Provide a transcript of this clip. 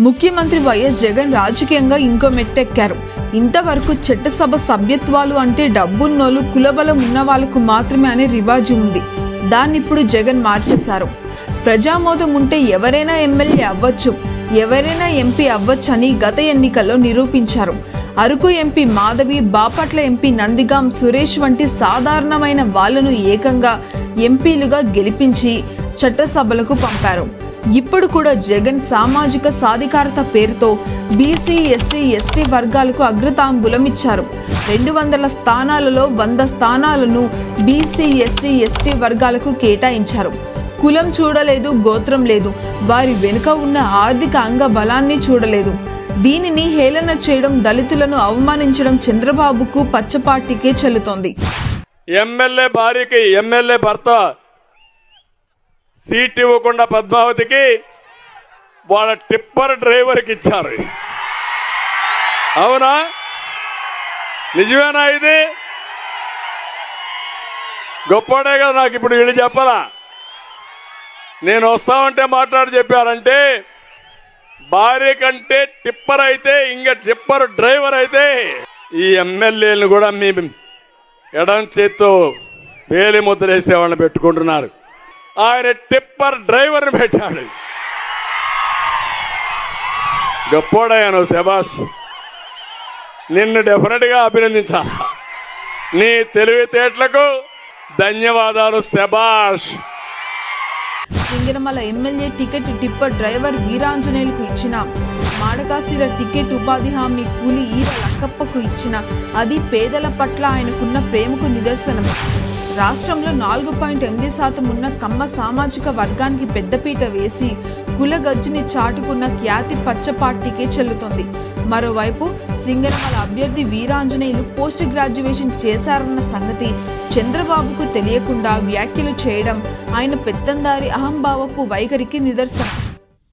ముఖ్యమంత్రి వైఎస్ జగన్ రాజకీయంగా ఇంకో మెట్టెక్కారు. ఇంతవరకు చట్టసభ సభ్యత్వాలు అంటే డబ్బున్నోళ్ళు కులబలం ఉన్న వాళ్ళకు మాత్రమే అనే రివాజు ఉంది. దాన్ని ఇప్పుడు జగన్ మార్చేశారు. ప్రజామోదం ఉంటే ఎవరైనా ఎమ్మెల్యే అవ్వచ్చు ఎవరైనా ఎంపీ అవ్వచ్చని గత ఎన్నికల్లో నిరూపించారు. అరకు ఎంపీ మాధవి బాపట్ల ఎంపీ నందిగాం సురేష్ వంటి సాధారణమైన వాళ్ళను ఏకంగా ఎంపీలుగా గెలిపించి చట్టసభలకు పంపారు. ఇప్పుడు కూడా జగన్ సామాజిక సాధికారత పేరుతో బీసీ ఎస్సీ ఎస్టీ వర్గాలకు అగ్రతాంబులం ఇచ్చారు. రెండు వందల స్థానాలలో వంద స్థానాలను బీసీ ఎస్సీ ఎస్టీ వర్గాలకు కేటాయించారు. కులం చూడలేదు గోత్రం లేదు. వారి వెనుక ఉన్న ఆర్థిక అంగ బలాన్ని చూడలేదు. దీనిని హేళన చేయడం దళితులను అవమానించడం చంద్రబాబుకు పచ్చపాటికే చెల్లుతోంది. ఎమ్మెల్యే భార్యకి ఎమ్మెల్యే భర్త సీట్ ఇవ్వకుండా పద్మావతికి వాళ్ళ టిప్పర్ డ్రైవర్కి ఇచ్చారు. అవునా? నిజమేనా ఇది? గొప్పడే కదా నాకు ఇప్పుడు వీళ్ళు చెప్పాలా? నేను వస్తామంటే మాట్లాడి చెప్పారంటే భార్య కంటే టిప్పర్ అయితే ఇంకా టిప్పర్ డ్రైవర్ అయితే ఈ ఎమ్మెల్యేలను కూడా మీ ఎడం చేత్తో వేలి ముద్ర వేసేవాళ్ళని పెట్టుకుంటున్నారు. ఆయన టిప్పర్ డ్రైవర్ని పెట్టాడు. గొప్పోడయ్యాను శబాష్ నిన్ను డెఫినెట్గా అభినందించాలి. నీ తెలివితేటలకు ధన్యవాదాలు శబాష్ Singanamala MLA ticket tipper driver వీరాంజనేయులకు ఇచ్చిన మాడకాసిర టికెట్ ఉపాధి హామీ కూలి ఈర లక్కప్పకు ఇచ్చిన అది పేదల పట్ల ఆయనకున్న ప్రేమకు నిదర్శనం. రాష్ట్రంలో నాలుగు పాయింట్ ఎనిమిది శాతం ఉన్న కమ్మ సామాజిక వర్గానికి పెద్దపీట వేసి కులగజ్జిని చాటుకున్న ఖ్యాతి పచ్చ పార్టీకే చెల్లుతోంది. మరోవైపు సింగనమల అభ్యర్థి వీరాంజనేయులు పోస్ట్ గ్రాడ్యుయేషన్ చేశారన్న సంగతి చంద్రబాబుకు తెలియకుండా వ్యాఖ్యలు చేయడం ఆయన పెత్తందారి అహంభావపు వైఖరికి నిదర్శనం.